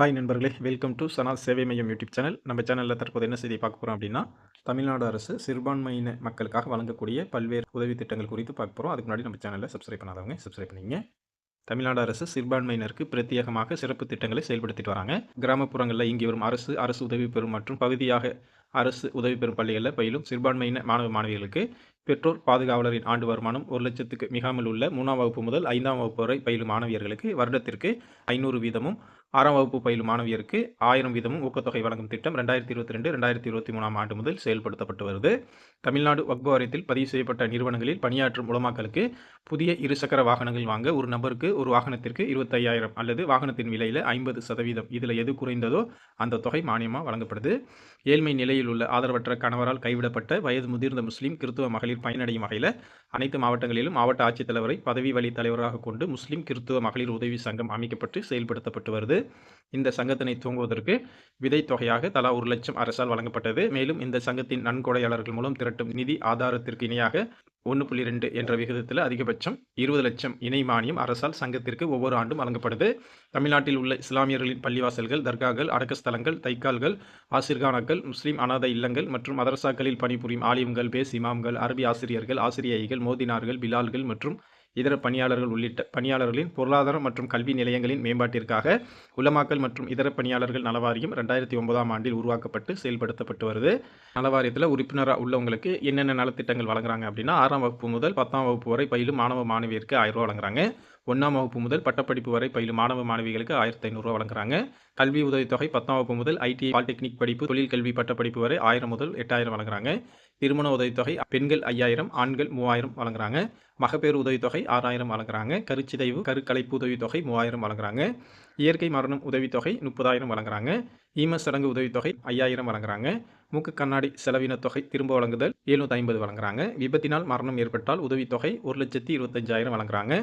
Hi நண்பர்களே welcome to சனா சேவை மையம் யூடியூப் சேனல். நம்ம சேனலில் தற்போது என்ன செய்தி பார்க்க போகிறோம் அப்படின்னா தமிழ்நாடு அரசு சிறுபான்மையின மக்களுக்காக வழங்கக்கூடிய பல்வேறு உதவி திட்டங்கள் குறித்து பார்க்க போகிறோம் அதுக்கு முன்னாடி நம்ம சேனலில் சப்ஸ்கிரைப் பண்ணாதவங்க சப்ஸ்கிரைப் பண்ணிங்க தமிழ்நாடு அரசு சிறுபான்மையினருக்கு பிரத்யேகமாக சிறப்பு திட்டங்களை செயல்படுத்திட்டு வராங்க. கிராமப்புறங்களில் இங்கே வரும் அரசு அரசு உதவி பெறும் மற்றும் பகுதியாக அரசு உதவி பெறும் பள்ளிகளில் பயிலும் சிறுபான்மையின மாணவ மாணவிகளுக்கு பெற்றோர் பாதுகாவலரின் ஆண்டு வருமானம் ஒரு லட்சத்துக்கு மிகாமல் உள்ள மூணாம் வகுப்பு முதல் ஐந்தாம் வகுப்பு வரை பயிலும் மாணவியர்களுக்கு வருடத்திற்கு ஐநூறு வீதமும் ஆறாம் வகுப்பு பயிலும் மாணவியருக்கு ஆயிரம் வீதமும் ஊக்கத்தொகை வழங்கும் திட்டம் ரெண்டாயிரத்தி இருபத்தி ரெண்டு ரெண்டாயிரத்தி இருபத்தி மூணாம் ஆண்டு முதல் செயல்படுத்தப்பட்டு வருது. தமிழ்நாடு வக்பு வாரியத்தில் பதிவு செய்யப்பட்ட நிறுவனங்களில் பணியாற்றும் உலமாக்களுக்கு புதிய இருசக்கர வாகனங்கள் வாங்க ஒரு நபருக்கு ஒரு வாகனத்திற்கு இருபத்தையாயிரம் அல்லது வாகனத்தின் விலையில் ஐம்பது சதவீதம். இதில் எது குறைந்ததோ அந்த தொகை மானியமாக வழங்கப்படுது. ஏழ்மை நிலை மும்பையில் உள்ள ஆதரவற்ற கணவரால் கைவிடப்பட்ட வயது முதிர்ந்த முஸ்லீம் கிறித்துவ மகளிர் பயனடையும் வகையில் அனைத்து மாவட்டங்களிலும் மாவட்ட ஆட்சித்தலைவரை பதவி வழி தலைவராக கொண்டு முஸ்லீம் கிறித்துவ மகளிர் உதவி சங்கம் அமைக்கப்பட்டு செயல்படுத்தப்பட்டு வருது. இந்த சங்கத்தினை துவங்குவதற்கு விதை தொகையாக தலா ஒரு லட்சம் அரசால் வழங்கப்பட்டது. மேலும் இந்த சங்கத்தின் நன்கொடையாளர்கள் மூலம் திரட்டும் நிதி ஆதாரத்திற்கு இணையாக ஒன்று புள்ளி ரெண்டு என்ற விகிதத்தில் அதிகபட்சம் இருபது லட்சம் இணை மானியம் அரசால் சங்கத்திற்கு ஒவ்வொரு ஆண்டும் வழங்கப்படுது. தமிழ்நாட்டில் உள்ள இஸ்லாமியர்களின் பள்ளிவாசல்கள் தர்காக்கள் அடக்கஸ்தலங்கள் தைக்கால்கள் ஆசிர்கானாக்கள் முஸ்லீம் அனாத இல்லங்கள் மற்றும் மதரசாக்களில் பணிபுரியும் ஆலிம்கள் பேஸ் இமாம்கள் அரபி ஆசிரியர்கள் ஆசிரியைகள் மோதினார்கள் பிலால்கள் மற்றும் இதர பணியாளர்கள் உள்ளிட்ட பணியாளர்களின் பொருளாதாரம் மற்றும் கல்வி நிலையங்களின் மேம்பாட்டிற்காக உலமாக்கல் மற்றும் இதர பணியாளர்கள் நலவாரியம் ரெண்டாயிரத்தி ஒன்பதாம் ஆண்டில் உருவாக்கப்பட்டு செயல்படுத்தப்பட்டு வருது. நலவாரியத்தில் உறுப்பினராக உள்ளவங்களுக்கு என்னென்ன நலத்திட்டங்கள் வழங்குறாங்க அப்படின்னா ஆறாம் வகுப்பு முதல் பத்தாம் வகுப்பு வரை பயிலும் மாணவ மாணவியருக்கு ஆயிரம் ரூபா வழங்குறாங்க. ஒன்றாம் வகுப்பு முதல் பட்டப்படிப்பு வரை பயிலும் மாணவ மாணவிகளுக்கு ஆயிரத்தி ஐநூறுரூவா வழங்குறாங்க. கல்வி உதவித்தொகை பத்தாம் வகுப்பு முதல் ஐடி பாலிடெக்னிக் படிப்பு தொழில் கல்வி பட்டப்படிப்பு வரை ஆயிரம் முதல் எட்டாயிரம் வழங்குறாங்க. திருமண உதவித்தொகை பெண்கள் ஐயாயிரம் ஆண்கள் மூவாயிரம் வழங்குறாங்க. மகப்பேறு உதவித்தொகை ஆறாயிரம் வழங்குறாங்க. கருச்சிதைவு கருக்கலைப்பு உதவித்தொகை மூவாயிரம் வழங்குறாங்க. இயற்கை மரணம் உதவித்தொகை முப்பதாயிரம் வழங்குறாங்க. ஈம சடங்கு உதவித்தொகை ஐயாயிரம் வழங்குறாங்க. மூக்கு கண்ணாடி செலவின தொகை திரும்ப வழங்குதல் எழுநூற்றி ஐம்பது வழங்குறாங்க. விபத்தினால் மரணம் ஏற்பட்டால் உதவித்தொகை ஒரு லட்சத்தி இருபத்தஞ்சாயிரம் வழங்குறாங்க.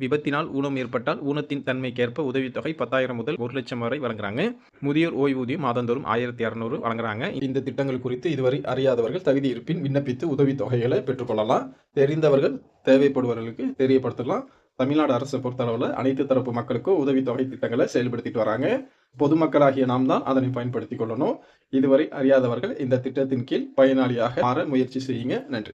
விபத்தினால் ஊனம் ஏற்பட்டால் ஊனத்தின் தன்மைக்கேற்ப உதவித்தொகை பத்தாயிரம் முதல் ஒரு லட்சம் வரை வழங்குறாங்க. முதியோர் ஓய்வூதியம் மாதந்தோறும் ஆயிரத்தி இரநூறு வழங்குறாங்க. இந்த திட்டங்கள் குறித்து இதுவரை அறியாதவர்கள் தகுதி இருப்பின் விண்ணப்பித்து உதவித்தொகைகளை பெற்றுக்கொள்ளலாம். தெரிந்தவர்கள் தேவைப்படுபவர்களுக்கு தெரியப்படுத்தலாம். தமிழ்நாடு அரசு பொறுத்தளவில் அனைத்து தரப்பு மக்களுக்கும் உதவித்தொகை திட்டங்களை செயல்படுத்திட்டு வராங்க. பொதுமக்களாகிய நாம் தான் அதனை பயன்படுத்திக் கொள்ளணும். இதுவரை அறியாதவர்கள் இந்த திட்டத்தின் கீழ் பயனாளியாக மாற முயற்சி செய்யுங்க. நன்றி.